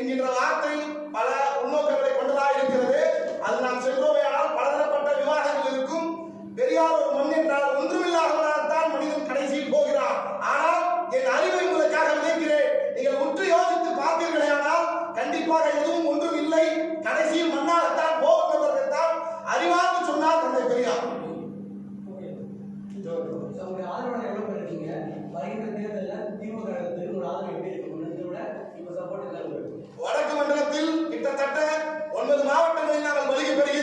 என்கின்ற வார்த்தை பல உள்நோக்கங்களை கொண்டதாக இருக்கிறது. அது நாம் சென்றோமே பலதரப்பட்ட விவாதங்கள் இருக்கும். பெரியார் ஒரு மண் என்றால் ஒன்றுமில்லாதவனால்தான் மனிதன் கடைசியில் போகிறான். ஆனால் என் அறிவை உங்களுக்காக விதைக்கிறேன். நீங்கள் உற்று யோசித்து பார்த்தீர்களே ஆனால் கண்டிப்பாக எதுவும் ஒன்றும் இல்லை கடைசியில் மண்ணாகத்தான் போகிறவர்கள் தான் அறிவாக சொன்னார் தந்தை பெரியார். உங்களுடைய ஆதரவாளர் எவ்வளவு பேர் இருக்கீங்க போராட்டங்களில் நாங்கள் வலிமை பெறுகிறோம்